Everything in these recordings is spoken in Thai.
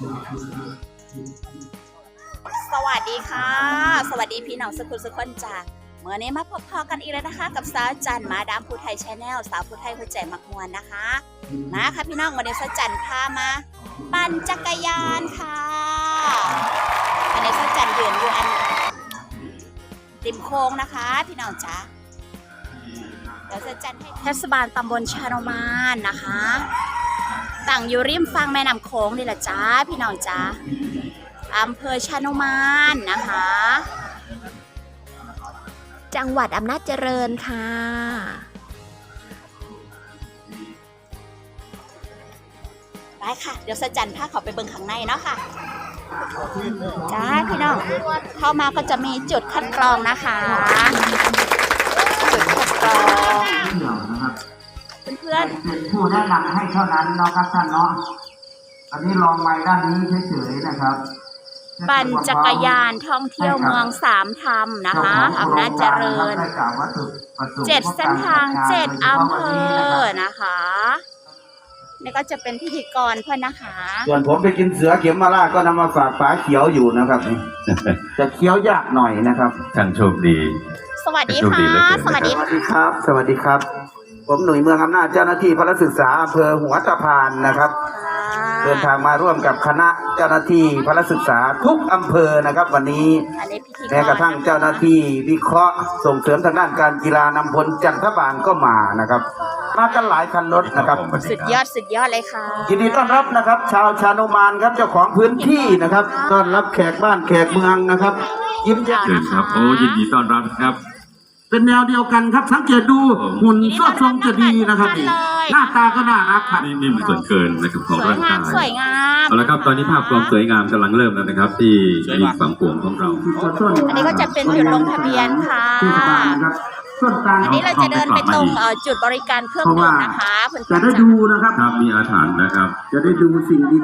สวัสดีค่ะ สวัสดีพี่น้องสกุลสกุลจ้าเมื่อนี้มาพบพอกันอีกแล้วนะคะ กับสาวจันมาดามผู้ไทยชาแนลสาวผู้ไทยหัวใจมักมวนนะคะมาค่ะพี่น้องวันนี้สาวจันพามา ปั่นจักรยานค่ะอันนี้สาวจันยืนอยู่อันริมโค้งนะคะ พี่น้องจ้าเดี๋ยวสาวจันให้เทศบาลตำบลชาโนมานนะคะ ตั้งอยู่ริมฝั่งแม่น้ำโค้งนี่แหละจ้าพี่น้องจ้าอำเภอชานุมานนะคะ จังหวัดอำนาจเจริญค่ะ ไปค่ะ เดี๋ยวสจันพาเขาไปเบิ่งข้างในเนาะค่ะ จ้าพี่น้อง เข้ามาก็จะมีจุดคัดกรองนะคะ จุดคัดกรอง เดี่ยวนะครับเพื่อนเป็นผู้แนะนำให้เท่านั้นเนาะครับท่านเนาะอันนี้ลองไว้ด้านนี้เฉยๆนะครับๆปั่นจักรยานท่องเที่ยวเมืองสามธรรมนะคะอำนาจเจริญได้กล่าววัตถุประสงค์เจ็ดเส้นทางเจ็ดอำเภอนะนะคะนี่ก็จะเป็นพิธีกรเพื่อนนะคะ ส่วนผมไปกินเสือเข็มมาล่าก็นำมาฝากป๋าเขียวอยู่นะครับจะเคี้ยวยากหน่อยนะครับท่านโชคดี สวัสดีโชคดีค่ะเหลือเกินสวัสดีสวัสดีครับ สวัสดีครับ ผมหนุ่ยเมืองอำนาจเจ้าหน้าที่พระศึกษาอำเภอหัวตะพานนะครับ เดินทางมาร่วมกับคณะเจ้าหน้าที่พระศึกษาทุกอำเภอนะครับ วันนี้อันนี้พิธีกรแม้กระทั่งเจ้าหน้าที่วิเคราะห์ส่งเสริมทางด้านการกีฬานำพลจันทบาลก็มานะครับ มากันหลายคันรถนะครับสุดยอดสุดยอดเลยค่ะ ยินดีต้อนรับนะครับ ชาวชานุมานครับเจ้าของพื้นที่นะครับ ต้อนรับแขกบ้านแขกเมืองนะครับ ยิ้มแย้ม เชิญครับโอ้ยินดีต้อนรับครับ เป็นแนวเดียวกันครับ สังเกตดูหุ่นสวดทรงจะดีนะครับนี่หน้าตาก็น่ารักครับนี่นี่เป็นส่วนเกินนะครับของสวยร่างงากามยสวยงามเอาละครับตอนนี้ภาพความสวยงามกำลังเริ่มแล้วนะครับ ที่มีฝั่งขวงของเราอันนี้ก็จะเป็นจุดลงทะเบียนค่ะ เทศบาลนะครับส่วนกลางอันนี้เราจะเดินไปตรงเอ่อจุดบริการเครื่องดื่มนะคะเพื่อนจะๆได้จะดูนะครับครับมีอาถรรพ์นะครับ จะได้ดูสิ่งดี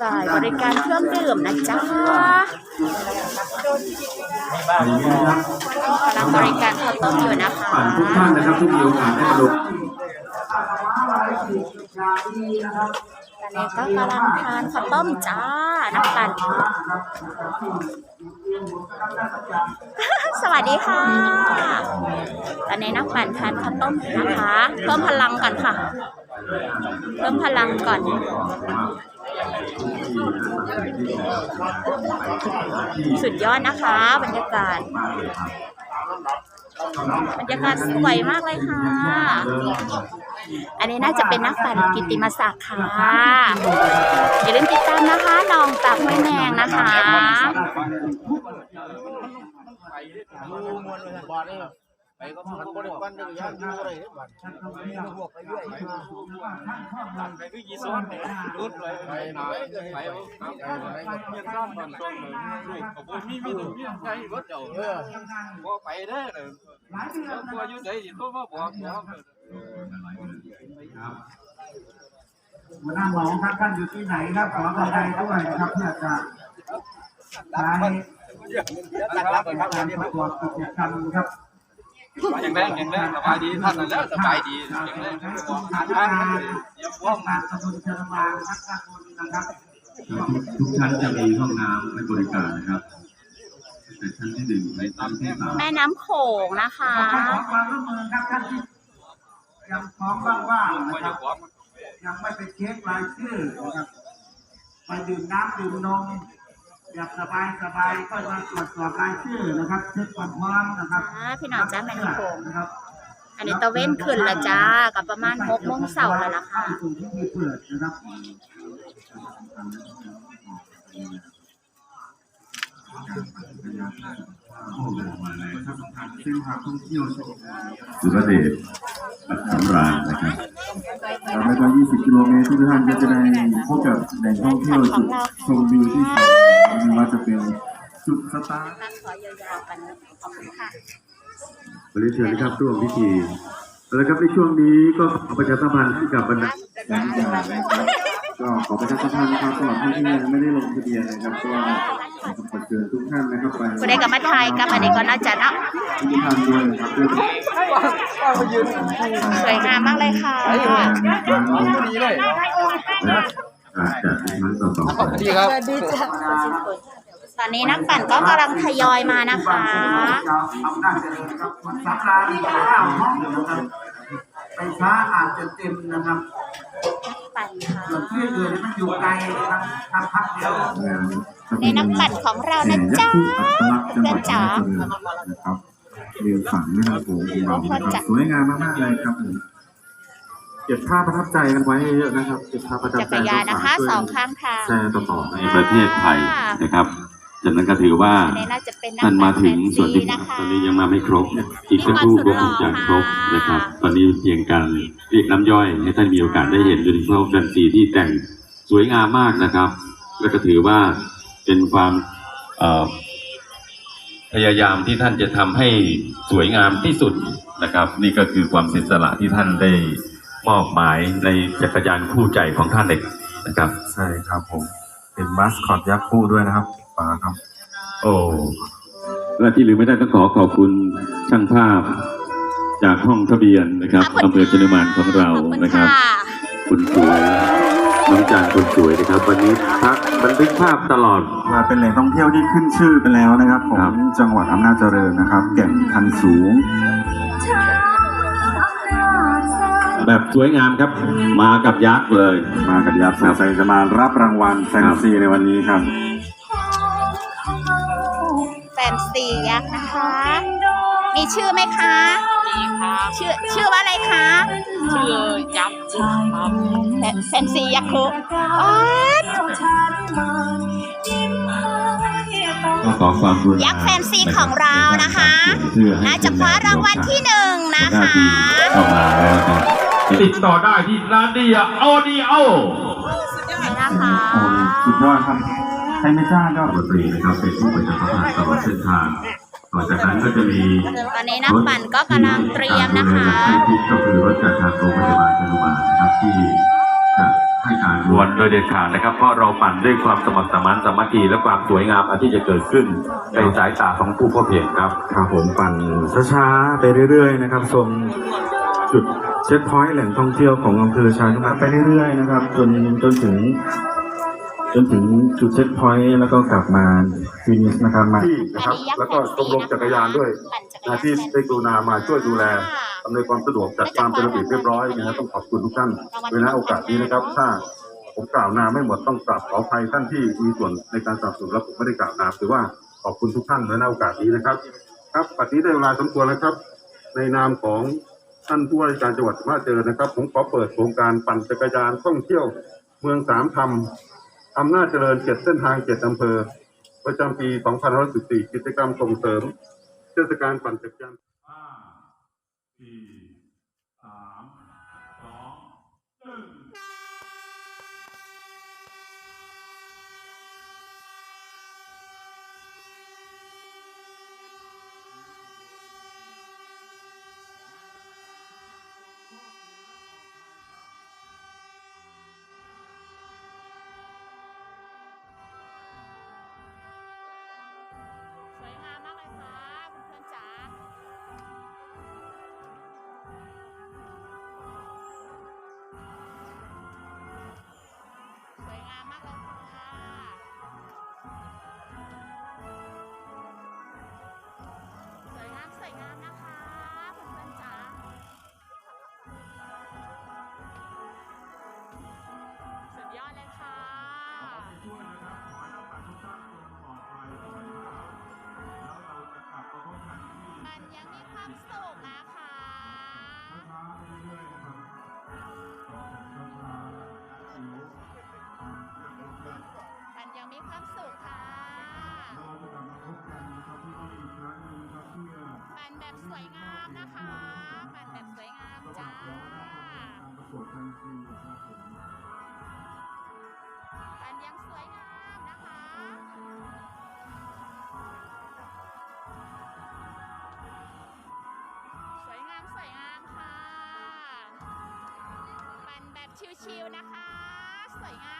ฝ่ายบริการเครื่องดื่มนะจ๊ะๆนะครับกำลังบริการข้าวต้มอยู่นะคะปั่นทุกท่านนะครับที่มีโอกาสได้มาลงอันนี้ก็กำลังทานข้าวต้มจ้าน้ำปั่น สวัสดีค่ะ ตอนนี้นักปั่นทานข้าวต้มนะคะ เพิ่มพลังก่อนค่ะ เพิ่มพลังก่อน สุดยอดนะคะ บรรยากาศบรรยากาศสวยมากเลยค่ะ อันนี้น่าจะเป็นนักปั่นกิติมศักดิ์ค่ะ อย่าลืมติดตามนะคะลองตักห้วยแมงนะคะ ดูมวลไปก็มันบริวันเดียวย่างอยู่เนี่ยบัดพวกไปเรื่อยไปคือยีซ้อนเนี่ยรุดเลยไปหนาไปไปยังซ้อนตอนช่วงเลยขบวนมีมีตัวมีใครถเจ้าเออไปเด้เนี่ยแล้วตัวอยู่ไหนสิโทรมาบอกเนาะหัวหน้าหมอครับท่านอยู่ที่ไหนครับขอขอบใจด้วยนะครับเพื่อจะใช้ การประกอบกิจกรรมครับอย่างแรงอย่างแรงสบายดีท่านนั่นแล้วสบายดีอย่างแรงสถานทางการณ์อย่าร่พ่ววมงงานตำบลเชิงบางครับตำบลนะครับทุกชั้นจะมีห้องน้ำให้บริการนะครับแต่ชั้นที่หนึ่งในชั้นที่สามแม่น้ำโขงนะคะขอความร่วมมือครับท่านที่ยังพร้อมว่างๆก็นะคจะรับบอกยังไม่ไปเช็ครายชื่อนะครับไปดื่มน้ำดื่มนม อยากสบายสบายก็มาตรวจสอบรายชื่อนะครับเช็คความพร้อมนะครับอ่าพี่น้องจ้าแม่น้ำโขงนะครับ อันนี้ตะเว้นขึ้นและจ้ากับประมาณหกโมงเสาร์แล้วล่ะค่ะเข้าสู่ที่มีเปิดนะครับ สุรเดชปัตตำรานะครับไม่เกิน20 กิโลเมตรทุกท่านก็จะได้พบกับแหล่งท่องเที่ยวจุดชมวิวที่สวยงามไม่ว่าจะเป็นจุดสตาร์ทขอยาวๆกันขอบคุณค่ะบริเชิญนะครับร่วมพิธีแล้วครับในช่วงนี้ก็ขอประชาสัมพันธ์ให้กับบรรดาแหล่งจากนะครับก็ขอประชาสัมพันธ์นะครับสำหรับท่านที่ยังไม่ได้ลงทะเบียนนะครับก็ ขอเชิญทุกท่านนะครับไปคุณได้กับมาไทยกับอันนี้ก็น่าจะเนาะทุกท่านด้วยนะครับเพื่อเป็นสวยงามมากเลยค่ะการลงดีเลยการจัดในครั้งต่อๆไปดีครับตอนนี้นักปั่นก็กำลังทยอยมานะคะอำนาจเจริญครับมันสำราญเก้าห้องนะครับไปช้าอาจจะเต็มนะครับปั่นค่ะส่วนที่อื่นมันอยู่ไกลนะครับทำพักเดียว ในนักปั่นของเรานะจ๊ะแห่ยักษ์คู่อัตลักษณ์จังหวัดอำนาจเจริญนะครับเรียงฝั่งแม่น้ำโขงของเรานะครับสวยงามมากๆเลยครับผมเก็บภาพประทับใจกันไว้เยอะๆนะครับเก็บภาพประทับจัใจกรยานนะคะช่วยสองข้างทางแชร์ต่อๆในประเทศไทยนะครับจากนั้นก็ถือว่าอันนี้น่าจะเป็นนักท่านมาปั่นถึงแฟนส่วนซีที่นะคะตอนนี้ยังมาไม่ครบ อีกสักครู่ก็คงจะครบนะครับ ตอนนี้เพียงการเรียกน้ำย่อยให้ท่านมีโอกาสได้เห็นโดยเฉพาะแฟนซีที่แต่งสวยงามมากนะครับ แล้วก็ถือว่า เป็นความเอ่อพยายามที่ท่านจะทำให้สวยงามที่สุดนะครับ นี่ก็คือความเสียสละที่ท่านได้มอบหมายในจักรยานคู่ใจของท่านเองนะครับ ใช่ครับผมเป็นมาสคอตยักษ์คู่ด้วยนะครับป๋าครับ โอ้และที่ลืมไม่ได้ต้องขอขอบคุณช่างภาพจากห้องทะเบียนนะครับขอบคุณอำเภอชนมานของเราขอบคุณนะครับค่ะคุณสวย น้องจานคนสวยนะครับ วันนี้พักบันทึกภาพตลอด มาเป็นแหล่งท่องเที่ยวที่ขึ้นชื่อไปแล้วนะครับขอครังบ จังหวัดอำนาจเจริญนะครับ แก่งคันสูง แบบสวยงามครับ มากับยักษ์เลย มากับยับสงสัยจะมารับรางวัลแฟนซีในวันนี้ครับ แฟนซียักษ์นะคะ มีชื่อไหมคะ มีครับชื่อชื่อว่าอะไรคะชื่อยักษ์แฟนซียักษ์คืออ๋อก็ขอความกรุณายักษ์แฟนซีของเรานะคะเพื่อให้น่าจะคว้ารางวัลที่หนึ่งนะหน้าคะที่เข้ามาแล้วครับติดต่อได้ที่นาเดียออดิโอนะคะโอ้ยสุดยอดครับใครไม่กล้าก็ดนตรีนะครับเป็นผู้ประชาสัมพันธ์ตลอดเส้นทาง ต่อจากนั้นก็จะมีตอนนี้นักปั่นก็กำลังเตรียมนะคะที่ก็คือรถจากทางโรงพยาบาลชนุมานนะครับที่จะให้การดวนโดยเด็ดขาดนะครับ เพราะเราปั่นด้วยความสมัครสมานสามัคคีและความสวยงามอันที่จะเกิดขึ้นในสายตาของผู้พบเห็นครับครับผมปั่นช้าๆไปเรื่อย ๆ นะครับชมจุดเช็คพอยต์แหล่งท่องเที่ยวของอำเภอชายนุมานไปเรื่อยๆนะครับจนจนถึง จนถึงจุดเช็คพอยต์แล้วก็กลับมาฟินิชนะครับมาที่นะครับ แล้วก็ชมรมจักรยานด้วยนะที่ได้กรุณามาช่วยดูแลอำนวยความสะดวกจัดความเป็นระเบียบเรียบร้อยนะฮะต้องขอบคุณทุกท่านเวลาโอกาสนี้นะครับ ถ้าผมกล่าวนามไม่หมดต้องกราบขออภัยท่านที่มีส่วนในการสนับสนุนแล้วผมไม่ได้กล่าวนามถือว่าขอบคุณทุกท่านในโอกาสนี้นะครับ ครับปัจจุบันได้เวลาสมควรแล้วครับ ในนามของท่านผู้ว่าราชการจังหวัดอำนาจเจริญนะครับ ผมขอเปิดโครงการปั่นจักรยานท่องเที่ยว เมืองสามธรรม อำนาจเจริญเจ็ดเส้นทางเจ็ดอำเภอ ประจำปี 2514 กิจกรรมส่งเสริม เทศกาลปั่นจักรยาน5 4 วามสุขนะคะมันยังมีความสุขค่ะมันแบบสวยงามนะคะมันแบบสวยงามจ้า แบบชิวๆนะคะ สวยงาม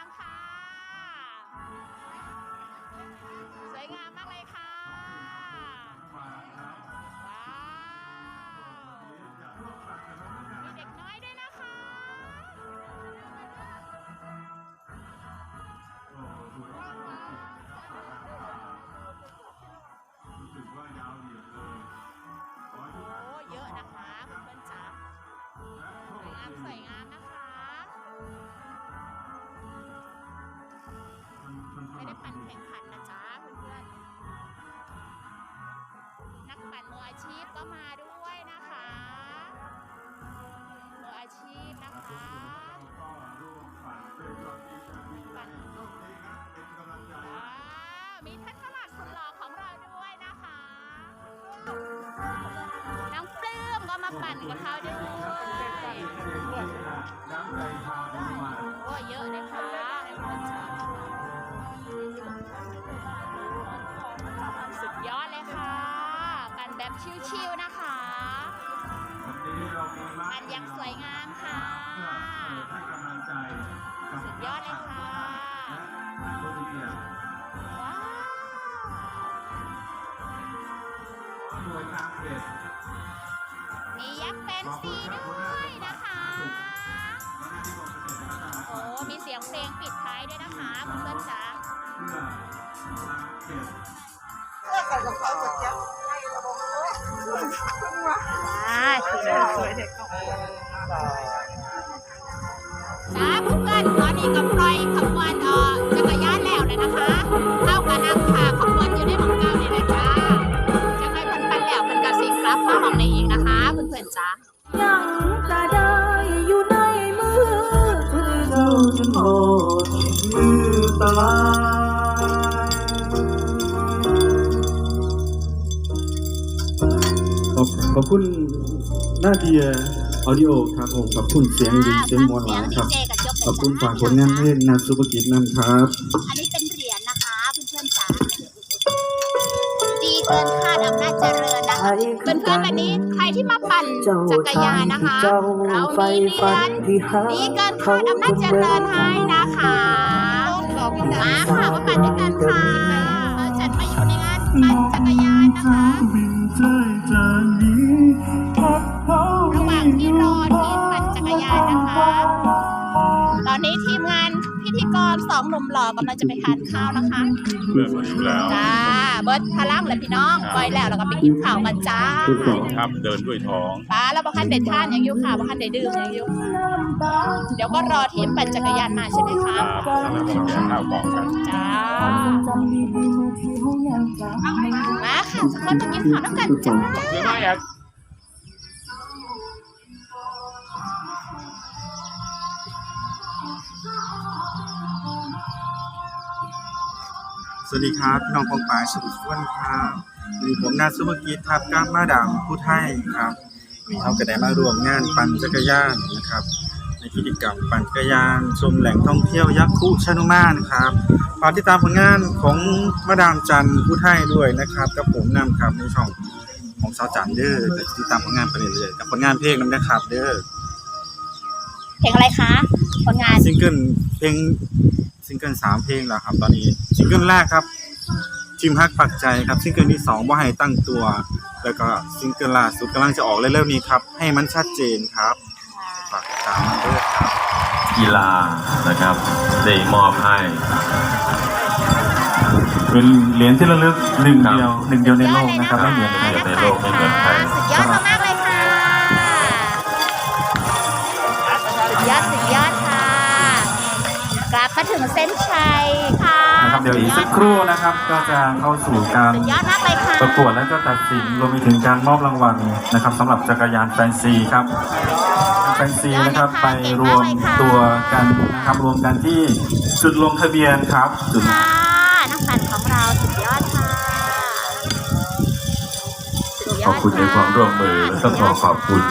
ปั่นแข่งขันนะจ๊ะเพื่อนๆ นักปั่นมืออาชีพก็มาด้วยนะคะมืออาชีพนะคะปั่นว้ามีท่านตลาดสุดหล่อของเราด้วยนะคะ น้องปลื้มก็มาปั่นกับเขาด้วยโอ้เยอะเลยค่ะ สุดยอดเลยค่ะปั่นแบบชิวๆนะคะปั่นย่างสวยงามค่ะ สุดยอดเลยค่ะว้าวมียักษ์แฟนซีด้วยนะคะ โอ้ มีเสียงเพลงปิดท้ายด้วยนะคะเพื่อนจ๋า 那个筷子尖。 อบขอบคุณนาเดียออดิโอครับผมขอบคุณเสียงดีเสียงมวลหวานครับ ขอบคุณฝากผลงานเพลงนาสุภกิจนั่นครับ อันนี้เป็นเหรียญนะคะเพื่อนๆจ๋าดีเกินคาดอำนาจเจริญนะคะเพื่อนๆวันนี้ใครที่มาปั่นจักรยานนะคะ เรามีเหรียญดีเกินคาดอำนาจเจริญให้นะคะมาค่ะมาปั่นด้วยกันค่ะเราจัดมาอยู่ในงานปั่นจักรยานนะคะ ระ สองหนุ่มหล่อกำลังจะไปทานข้าวนะคะเริ่มมาอยู่แล้วจ้าเบิร์ดพลังเลยพี่น้องปล่อยแล้วเราก็ไปกินข้าวกันจ้าครับเดินด้วยท้องป้าแล้วบัคันเด็ดท่านยังอยู่ค่ะบัคันเด็ดดื่มยังอยู่เดี๋ยวก็รอทีมปั่นจักรยานมาใช่ไหมคะครับแล้วก็มาแกะข้าวกล่องกันจ้าจำดีๆเมื่อที่ห้องยังจำไม่ได้มาค่ะทุกคนมากินข้าวน้ำกันจ้า สวัสดีครับพี่น้องกองปลายสุขสุขวันครับวันนี้ผมนาสุภกิจครับก้ามมาดามผู้ไทยครับมีเขาก็ได้มาร่วมงานปั่นจักรยานนะครับ ในกิจกรรมปั่นจักรยานชมแหล่งท่องเที่ยวยักษ์คุชานุมานครับฝากติดตามผลงานของมาดามจันผู้ไทยด้วยนะครับกับผมนำครับในช่องของสาวจันเด้อก็ติดตามผลงานไปเรื่อยๆกับผลงานเพลงนำนะครับเด้อเพลงอะไรคะผลงานซิงเกิลเพลง ซิงเกิลสามเพลงแล้วครับ ตอนนี้ซิงเกิลแรกครับทีมฮักปักใจครับซิงเกิลที่สองว่าให้ตั้งตัว แล้วก็ซิงเกิลล่าสุดกำลังจะออกเร็วๆนี้ครับ ให้มันชัดเจนครับฝากติดตามมันด้วยครับ กีฬานะครับได้มอบให้ เป็นเหรียญที่ระลึกหนึ่งเดียวหนึ่งเดียวในโลกนะครับไม่เหมือนใคร ในโลกไม่เหมือนใคร สุดยอดมากๆ งเส้นชัยค่ะนะครับเดี๋ยวอีกสักครู่นะครับ ก็จะเข้าสู่การสุดยอดมากเลยค่ะประกวดและก็ตัดสินรวมไปถึงการมอบรางวัลนะครับสำหรับจักรยานแฟนซีครับแฟนซีนะครับไปรวมตัวกันนะครับรวมกันที่จุดลงทะเบียนครับจุดค่ะนักปั่นของเราสุดยอดค่ะสุดยขอบคุณในความร่วมมือและก็ขอขอบคุณ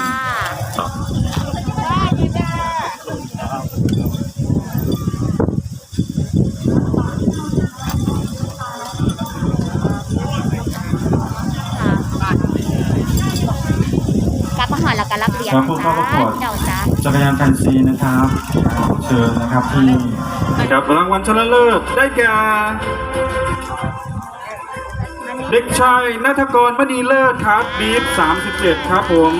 กลับมาหอแล้วก็รับ เรียนครับนะผู้จ๊ะเข้าประกวดเดี๋ยวจ้าจักรยานแฟนซีนะครับเชิญนะครับที่นะครับรางวัลชนะเลิศได้แก่เด็กชายนัทกรมณีเลิศครับบีฟ37 ครับผม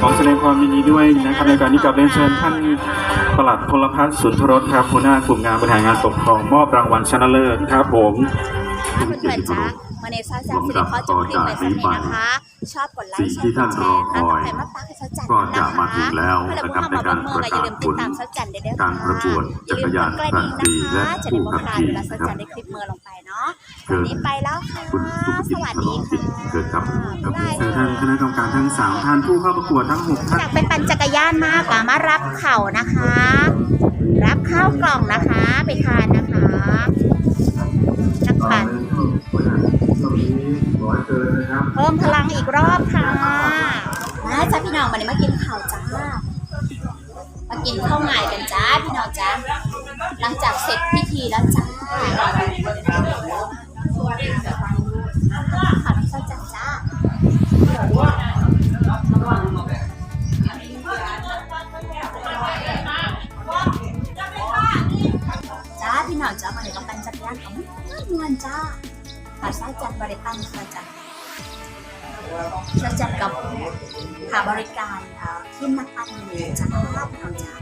ขอแสดงความยินดีด้วยนะครับในการนี้กับเรียนเชิญท่านปลัดพลพัฒน์สุนทรสครับหัวหน้ากลุ่มงานบริหารงานปกครองมอบรางวัลชนะเลิศครับผม จ้าเพื่อนๆจ้ามาในซาจันสิริขอจบคลิปไปสักนิดนะคะ ชอบกดไลค์แชร์กดแชร์ค่ะกับใครมาปากให้ซาจันก็นะจะคะมาถึงแล้วเพื่อนนะผู้ครับเข้าในมาการเบิ่งปเมือระก็อย่าลืมติดกาศผลตามซาจันได้เด้อการประกวดจักรยานอย่าลืมกดกระดิ่งแฟนซีและนะคะจะได้ผู้บ่ขับพลาดขี่เวลาซาครับจันได้คลิปเมือลงไปเนาะเชิวันญนี้ไปแล้วค่ะคุณสุภสกิจวัสฉลดีองสิทค่ะธิ์เกิดครับกับเชิญท่านคณะกรรมการทั้งสามท่านผู้เข้าประกวดทั้งหกท่านอยากไปปั่นจักรยานมากอะมารับเข่านะคะ รับข้าวกล่องนะคะ ไปทานนะคะ ค่ะเพิ่มพลังอีกรอบค่ะมาจ้าพี่น้องมาเนี้มากินข้าวจ้ามากินข้าวหงายกันจ้าพี่น้องจ้าหลังจากเสร็จพิธีแล้วจ้า จ้าจ้ามาเลยต้องการจักรยานของเงินจ้าภาษาจันบริปั้นค่ะจ้าจะจัดกับหาบริการเอ่อทีมนักปั่นเลยจ้าพี่น้องจ้า